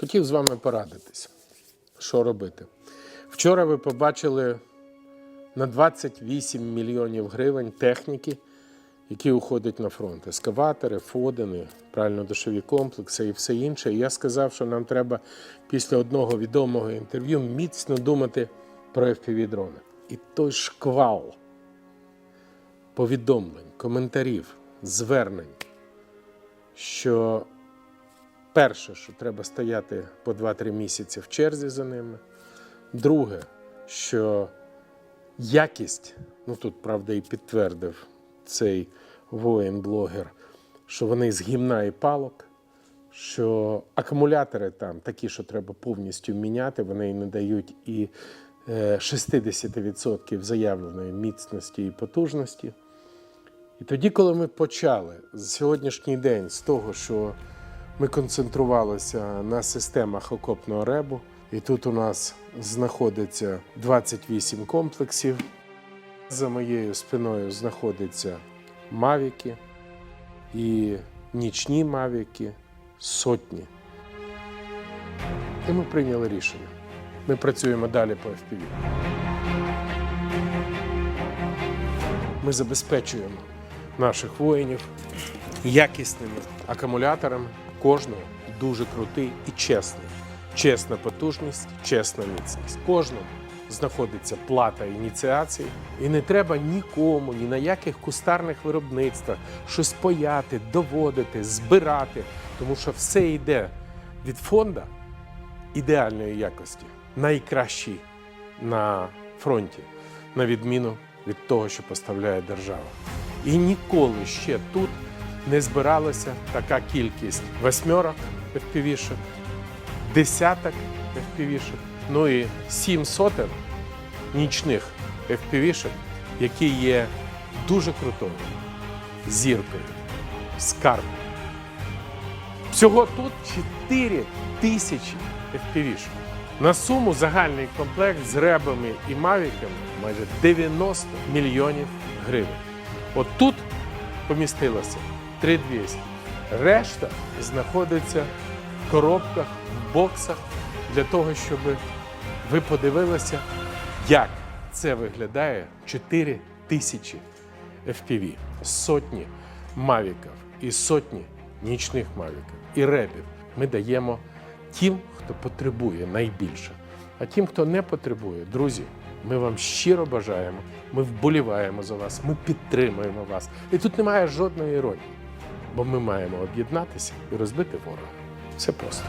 Хотів з вами порадитись, що робити. Вчора ви побачили на 28 мільйонів гривень техніки, які уходять на фронт. Ескаватори, фодени, правильно душові комплекси і все інше. І я сказав, що нам треба після одного відомого інтерв'ю міцно думати про FPV-дрони. І той шквал повідомлень, коментарів, звернень, що перше, що треба стояти по 2-3 місяці в черзі за ними. Друге, що якість, ну тут правда і підтвердив цей воїн-блогер, що вони з гімна і палок, що акумулятори там такі, що треба повністю міняти, вони не дають і е, 60% заявленої міцності і потужності. І тоді, коли ми почали сьогоднішній день з того, що ми концентрувалися на системах окопного ребу, і тут у нас знаходиться 28 комплексів. За моєю спиною знаходяться мавіки і нічні мавіки сотні. І ми прийняли рішення. Ми працюємо далі по FPV. Ми забезпечуємо наших воїнів якісними акумуляторами. Кожного дуже крутий і чесний. Чесна потужність, чесна міцність. Кожному знаходиться плата ініціації, і не треба нікому, ні на яких кустарних виробництвах щось паяти, доводити, збирати, тому що все йде від фонда ідеальної якості, найкращий на фронті, на відміну від того, що поставляє держава. І ніколи ще тут не збиралася така кількість восьмерок FPV-шок, десяток FPV-шок, ну і сім сотень нічних FPV-шок, які є дуже крутою зіркою, скарбом. Всього тут 4 тисячі FPV-шок. На суму загальний комплект з ребами і мавіками майже 90 мільйонів гривень. От тут помістилося 3200. Решта знаходиться в коробках, в боксах для того, щоб ви подивилися, як це виглядає 4 тисячі FPV, сотні мавіків і сотні нічних мавіків і ребів. Ми даємо тим, хто потребує найбільше. А тим, хто не потребує, друзі, ми вам щиро бажаємо, ми вболіваємо за вас, ми підтримуємо вас. І тут немає жодної іронії, бо ми маємо об'єднатися і розбити ворога. Все просто.